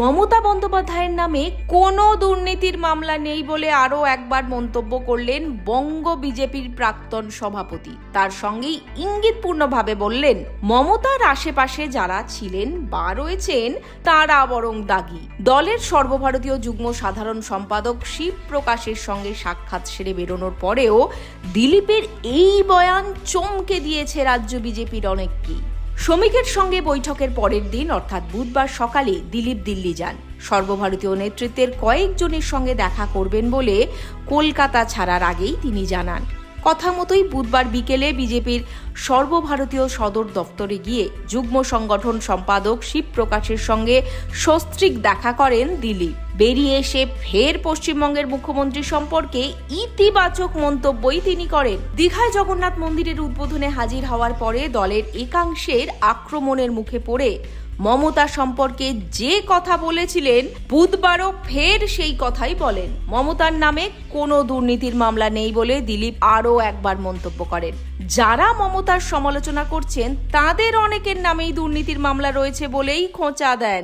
মমতা বন্দ্যোপাধ্যায়ের নামে কোনো দুর্নীতির মামলা নেই বলে আরও একবার মন্তব্য করলেন বঙ্গ বিজেপির প্রাক্তন সভাপতি। তার সঙ্গেই ইঙ্গিতপূর্ণভাবে বললেন, মমতার আশেপাশে যারা ছিলেন বা রয়েছেন, তারা বরং দাগি। দলের সর্বভারতীয় যুগ্ম সাধারণ সম্পাদক শিব প্রকাশের সঙ্গে সাক্ষাৎ সেরে বেরোনোর পরেও দিলীপের এই বয়ান চমকে দিয়েছে রাজ্য বিজেপির অনেককেই। শ্রমিকের সঙ্গে বৈঠকের পরের দিন, অর্থাৎ বুধবার সকালে, দিলীপ দিল্লি যান। সর্বভারতীয় নেতৃত্বের কয়েকজনের সঙ্গে দেখা করবেন বলে কলকাতা ছাড়ার আগেই তিনি জানান। কথা মতোই বুধবার বিকেলে বিজেপির সর্বভারতীয় সদর দপ্তরে গিয়ে যুগ্ম সংগঠন সম্পাদক শিব প্রকাশের সঙ্গে সস্ত্রীক দেখা করেন দিলীপ। বেরিয়ে এসে ফের পশ্চিমবঙ্গের মুখ্যমন্ত্রী সম্পর্কে ইতিবাচক মন্তব্যই তিনি করেন। দীঘায় জগন্নাথ মন্দিরের উদ্বোধনে হাজির হওয়ার পরে দলের একাংশের আক্রমণের মুখে পড়ে মমতা সম্পর্কে যে কথা বলেছিলেন, বুধবারও ফের সেই কথাই বলেন। মমতার নামে কোনো দুর্নীতির মামলা নেই বলে দিলীপ আরও একবার মন্তব্য করেন। যারা মমতার সমালোচনা করছেন, তাদের অনেকের নামেই দুর্নীতির মামলা রয়েছে বলেই খোঁচা দেন